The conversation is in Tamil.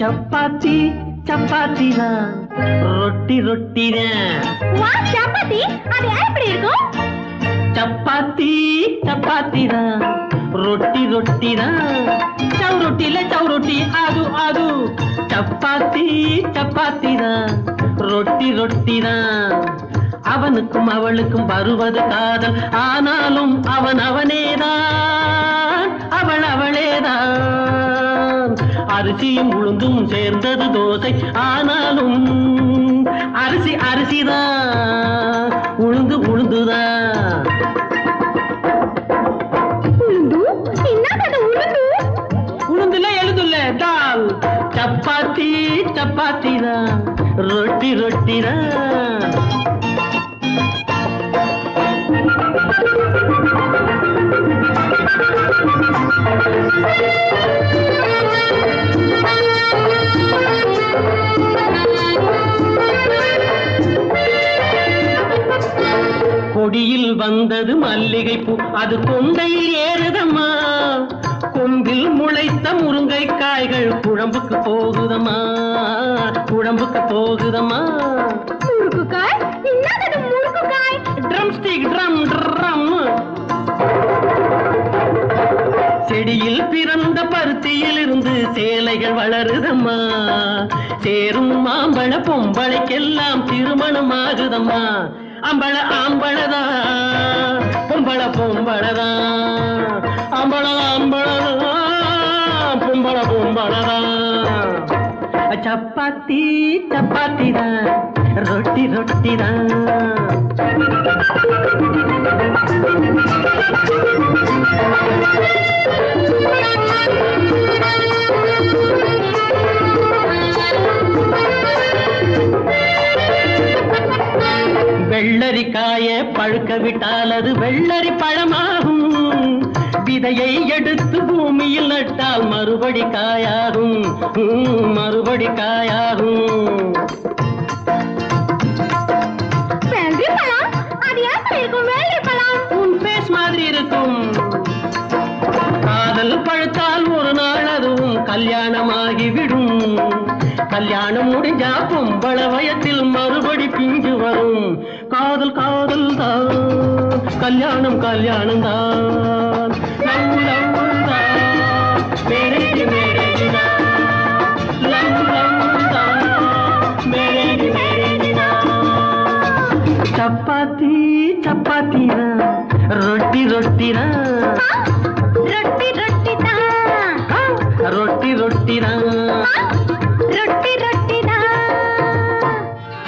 சப்பாத்தி சப்பாத்தி தான் ரொட்டி ரொட்டி தான் சப்பாத்தி? அது எப்படி இருக்கும்? சப்பாத்தி சப்பாத்தி தான் ரொட்டி ரொட்டி தான் சவுரொட்டில சவுரொட்டி அது அது. சப்பாத்தி சப்பாத்தி தான் ரொட்டி ரொட்டி தான் அவனுக்கும் அவளுக்கும் வருவது காதல். ஆனாலும் அவன் அவனேதான். அவள் அவளேதான். அரிசியும் உளுந்தும் சேர்ந்தது தோசை. ஆனாலும் அரிசி அரிசிதான் உளுந்து உளுந்துதான் உளுந்துல எழுதுல தால் சப்பாத்தி சப்பாத்தி தான் ரொட்டி ரொட்டி தான் கொடியில் வந்தது மல்லிகை பூ அது கொண்டையில் ஏறுதம்மா. கொம்பில் முளைத்த முருங்கை காய்கள் குழம்புக்கு போகுதம்மா. குழம்புக்கு போகுதம்மா. முறுக்குக்காய் என்னது முறுக்குக்காய் ட்ரம் ஸ்டிக் ட்ரம் ட்ரம் செடியில் பிறந்த பருத்தியில் இருந்து சேலைகள் வளருதம்மா. சேரும் மாம்பழ பொம்பளைக்கெல்லாம் திருமணம் ஆகுதம்மா அம்பள ஆம்பளதா பொம்பள பொம்பளதா அம்பள ஆம்பளதா பொம்பள பொம்பளதா. சப்பாத்தி சப்பாத்தி தான் ரொட்டி ரொட்டி தான் வெள்ளரிக்காய பழுக்க விட்டால் அது வெள்ளரி பழமாகும். விதையை எடுத்து பூமியில் நட்டால் மறுபடி காயாகும். மறுபடி காயாகும். உன் பேஸ் மாதிரி இருக்கும். காதல் பழுத்தால் ஒரு நாள் அதுவும் கல்யாணமாகிவிடும் கல்யாணம் முடிஞ்சா கும்பள வயத்தில் மறுபடி பிஞ்சு வரும். காதல் காதல் தான். கல்யாணம் கல்யாணம் தான். சப்பாத்தி சப்பாத்தி தான் ரொட்டி ரொட்டி தான். ரொட்டி ரொட்டி ரொட்டி ரொட்டி ರೊಟ್ಟಿ ರೊಟ್ಟಿ